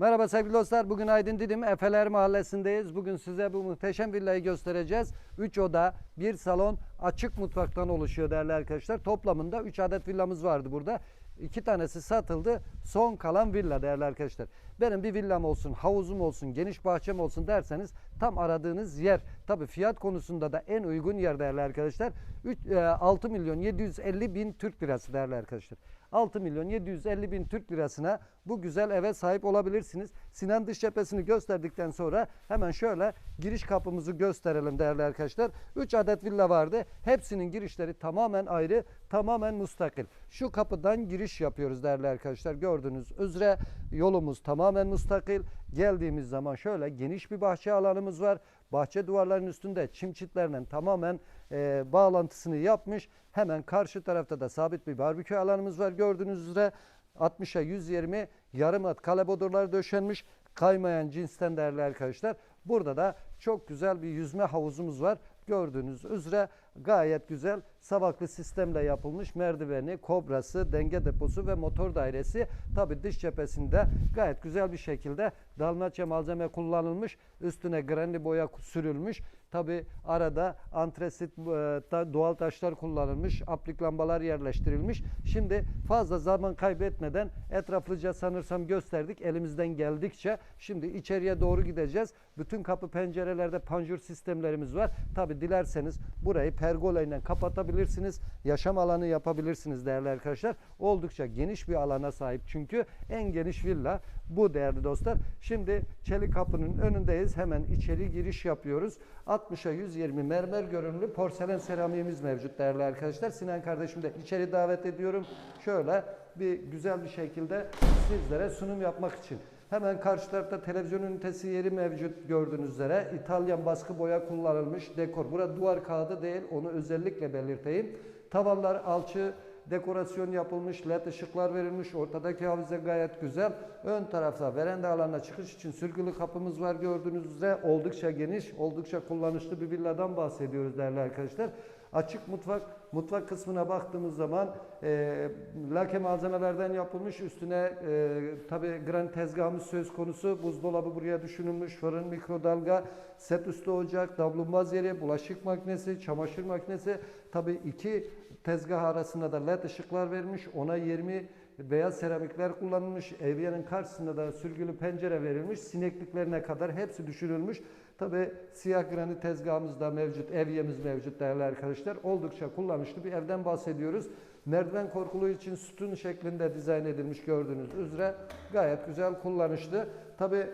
Merhaba sevgili dostlar. Bugün Aydın Didim Efeler Mahallesi'ndeyiz. Bugün size bu muhteşem villayı göstereceğiz. 3 oda, 1 salon, açık mutfaktan oluşuyor değerli arkadaşlar. Toplamında 3 adet villamız vardı burada. İki tanesi satıldı. Son kalan villa değerli arkadaşlar. Benim bir villam olsun, havuzum olsun, geniş bahçem olsun derseniz tam aradığınız yer. Tabi fiyat konusunda da en uygun yer değerli arkadaşlar. 3, e, 6 milyon 750 bin Türk lirası değerli arkadaşlar. 6 milyon 750 bin Türk lirasına bu güzel eve sahip olabilirsiniz. Sinan dış cephesini gösterdikten sonra hemen şöyle giriş kapımızı gösterelim değerli arkadaşlar. 3 adet villa vardı. Hepsinin girişleri tamamen ayrı, tamamen mustakil. Şu kapıdan giriş yapıyoruz değerli arkadaşlar. Gördüğünüz üzere yolumuz tamamen mustakil. Geldiğimiz zaman şöyle geniş bir bahçe alanımız var. Bahçe duvarlarının üstünde çim çitlerinin tamamen e, bağlantısını yapmış. Hemen karşı tarafta da sabit bir barbekü alanımız var gördüğünüz üzere. 60'a 120 yarım at kalebodurlar döşenmiş. Kaymayan cinsten değerli arkadaşlar. Burada da çok güzel bir yüzme havuzumuz var. Gördüğünüz üzere gayet güzel sabaklı sistemle yapılmış merdiveni, kobrası, denge deposu ve motor dairesi. Tabi dış cephesinde gayet güzel bir şekilde dalmaçya malzeme kullanılmış. Üstüne granli boya sürülmüş. Tabi arada antresit e, doğal taşlar kullanılmış. Aplik lambalar yerleştirilmiş. Şimdi fazla zaman kaybetmeden etraflıca sanırsam gösterdik. Elimizden geldikçe şimdi içeriye doğru gideceğiz. Bütün kapı pencerelerde panjur sistemlerimiz var. Tabi dilerseniz burayı pergola ile kapatabilirsiniz. Yaşam alanı yapabilirsiniz değerli arkadaşlar. Oldukça geniş bir alana sahip çünkü en geniş villa bu değerli dostlar. Şimdi çelik kapının önündeyiz. Hemen içeri giriş yapıyoruz. 60'a 120 mermer görünümlü porselen seramiğimiz mevcut değerli arkadaşlar. Sinan kardeşim de içeri davet ediyorum. Şöyle bir güzel bir şekilde sizlere sunum yapmak için. Hemen karşı tarafta televizyon ünitesi yeri mevcut gördüğünüz üzere. İtalyan baskı boya kullanılmış dekor. Burada duvar kağıdı değil onu özellikle belirteyim. Tavanlar alçı dekorasyon yapılmış, led ışıklar verilmiş. Ortadaki havize gayet güzel. Ön tarafta veranda alanına çıkış için sürgülü kapımız var gördüğünüz üzere. Oldukça geniş, oldukça kullanışlı bir villadan bahsediyoruz değerli arkadaşlar. Açık mutfak, mutfak kısmına baktığımız zaman e, lake malzemelerden yapılmış. Üstüne e, tabi granit tezgahımız söz konusu. Buzdolabı buraya düşünülmüş. Fırın, mikrodalga, set üstü ocak, davlumbaz yeri, bulaşık makinesi, çamaşır makinesi. Tabi iki tezgah arasında da led ışıklar verilmiş. Ona 20 beyaz seramikler kullanılmış. Evyenin karşısında da sürgülü pencere verilmiş. Sinekliklerine kadar hepsi düşürülmüş. Tabi siyah granit tezgahımız da mevcut, evyemiz mevcut değerli arkadaşlar. Oldukça kullanışlı bir evden bahsediyoruz. Merdiven korkuluğu için sütun şeklinde dizayn edilmiş gördüğünüz üzere gayet güzel kullanışlı. Tabi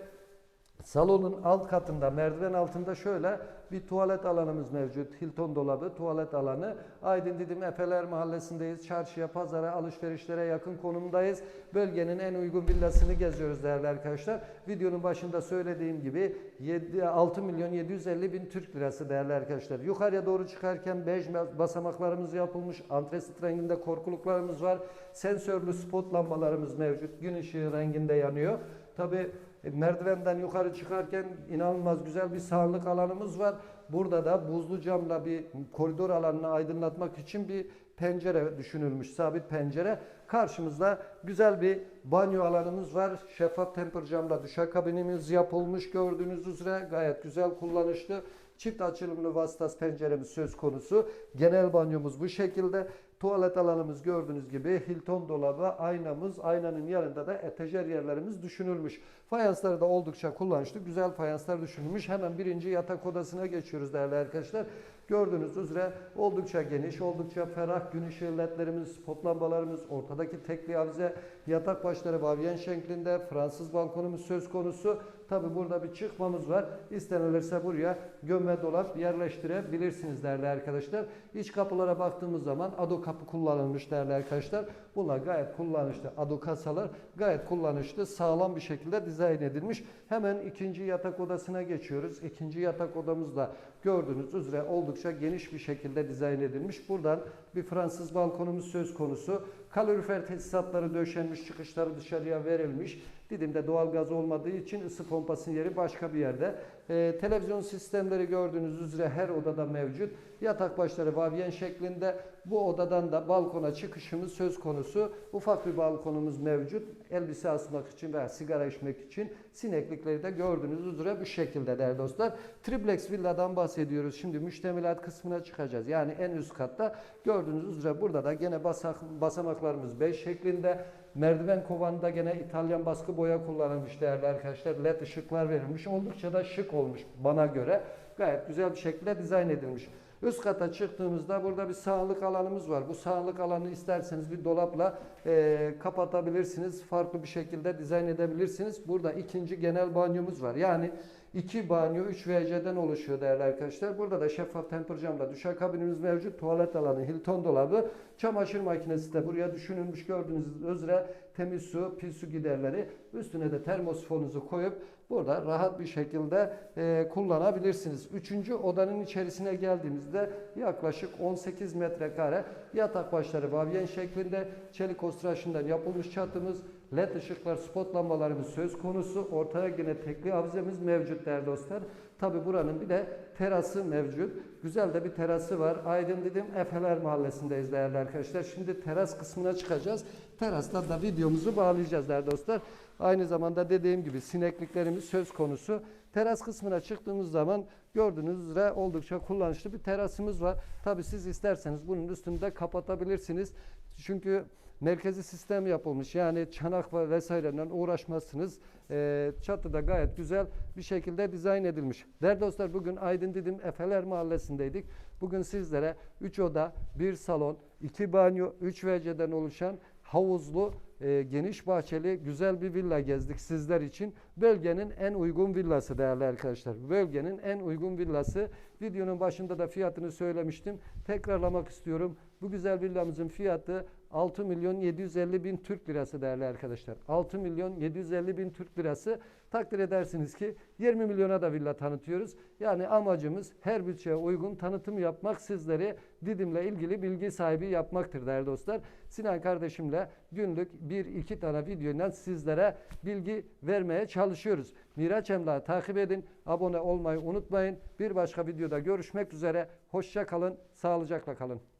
Salonun alt katında merdiven altında şöyle bir tuvalet alanımız mevcut. Hilton dolabı tuvalet alanı. Aydın Didim Efeler Mahallesi'ndeyiz. Çarşıya, pazara, alışverişlere yakın konumdayız. Bölgenin en uygun villasını geziyoruz değerli arkadaşlar. Videonun başında söylediğim gibi 7, 6 milyon 750 bin Türk lirası değerli arkadaşlar. Yukarıya doğru çıkarken bej basamaklarımız yapılmış. Antresit renginde korkuluklarımız var. Sensörlü spot lambalarımız mevcut. Gün ışığı renginde yanıyor. Tabi merdivenden yukarı çıkarken inanılmaz güzel bir sağlık alanımız var. Burada da buzlu camla bir koridor alanını aydınlatmak için bir pencere düşünülmüş. Sabit pencere. Karşımızda güzel bir banyo alanımız var. Şeffaf temper camla duşakabinimiz yapılmış gördüğünüz üzere. Gayet güzel kullanışlı. Çift açılımlı vasıtas penceremiz söz konusu. Genel banyomuz bu şekilde. Tuvalet alanımız gördüğünüz gibi Hilton dolabı, aynamız, aynanın yanında da etajer yerlerimiz düşünülmüş. Fayansları da oldukça kullanışlı, güzel fayanslar düşünülmüş. Hemen birinci yatak odasına geçiyoruz değerli arkadaşlar. Gördüğünüz üzere oldukça geniş, oldukça ferah gün ışığı ledlerimiz, spot lambalarımız, ortadaki tekli avize, yatak başları vavyen şeklinde, Fransız balkonumuz söz konusu. Tabi burada bir çıkmamız var. İstenilirse buraya gömme dolap yerleştirebilirsiniz değerli arkadaşlar. İç kapılara baktığımız zaman ado kapı kullanılmış değerli arkadaşlar. Bunlar gayet kullanışlı. Ado kasalar gayet kullanışlı, sağlam bir şekilde dizayn edilmiş. Hemen ikinci yatak odasına geçiyoruz. İkinci yatak odamız da gördüğünüz üzere oldukça geniş bir şekilde dizayn edilmiş. Buradan bir Fransız balkonumuz söz konusu. Kalorifer tesisatları döşenmiş, çıkışları dışarıya verilmiş. Didim'de doğal gaz olmadığı için ısı pompasının yeri başka bir yerde. Ee, televizyon sistemleri gördüğünüz üzere her odada mevcut. Yatak başları vavyen şeklinde. Bu odadan da balkona çıkışımız söz konusu. Ufak bir balkonumuz mevcut. Elbise asmak için veya sigara içmek için sineklikleri de gördüğünüz üzere bu şekilde değerli dostlar. Triplex villadan bahsediyoruz. Şimdi müştemilat kısmına çıkacağız. Yani en üst katta gördüğünüz üzere burada da gene basak, basamaklarımız 5 şeklinde. Merdiven kovanında gene İtalyan baskı boya kullanılmış değerli arkadaşlar. LED ışıklar verilmiş. Oldukça da şık olmuş bana göre. Gayet güzel bir şekilde dizayn edilmiş. Üst kata çıktığımızda burada bir sağlık alanımız var. Bu sağlık alanı isterseniz bir dolapla e, kapatabilirsiniz. Farklı bir şekilde dizayn edebilirsiniz. Burada ikinci genel banyomuz var. Yani iki banyo 3 WC'den oluşuyor değerli arkadaşlar. Burada da şeffaf temper camla duşakabinimiz mevcut. Tuvalet alanı, Hilton dolabı, çamaşır makinesi de buraya düşünülmüş gördüğünüz üzere temiz su, pil su giderleri. Üstüne de termosifonunuzu koyup burada rahat bir şekilde e, kullanabilirsiniz. Üçüncü odanın içerisine geldiğimizde yaklaşık 18 metrekare yatak başları vavyen şeklinde çelik ostraşından yapılmış çatımız, led ışıklar, spot lambalarımız söz konusu. Ortaya yine tekli avizemiz mevcut değerli dostlar. Tabi buranın bir de terası mevcut. Güzel de bir terası var. Aydın dedim Efeler Mahallesi'ndeyiz değerli arkadaşlar. Şimdi teras kısmına çıkacağız. Terasla da videomuzu bağlayacağız değerli dostlar. Aynı zamanda dediğim gibi sinekliklerimiz söz konusu. Teras kısmına çıktığımız zaman gördüğünüz üzere oldukça kullanışlı bir terasımız var. Tabi siz isterseniz bunun üstünü de kapatabilirsiniz. Çünkü merkezi sistem yapılmış. Yani çanak ve vesaireyle uğraşmazsınız. Ee, çatı da gayet güzel bir şekilde dizayn edilmiş. Değerli dostlar bugün Aydın Didim Efeler Mahallesi'ndeydik. Bugün sizlere 3 oda, 1 salon, 2 banyo, 3 WC'den oluşan havuzlu, e, geniş bahçeli güzel bir villa gezdik sizler için. Bölgenin en uygun villası değerli arkadaşlar. Bölgenin en uygun villası. Videonun başında da fiyatını söylemiştim. Tekrarlamak istiyorum. Bu güzel villamızın fiyatı 6 milyon 750 bin Türk lirası değerli arkadaşlar. 6 milyon 750 bin Türk lirası. Takdir edersiniz ki 20 milyona da villa tanıtıyoruz. Yani amacımız her bütçeye uygun tanıtım yapmak, sizleri Didim'le ilgili bilgi sahibi yapmaktır değerli dostlar. Sinan kardeşimle günlük bir iki tane videoyla sizlere bilgi vermeye çalışıyoruz. Miraç Emlak'ı takip edin, abone olmayı unutmayın. Bir başka videoda görüşmek üzere. Hoşça kalın, sağlıcakla kalın.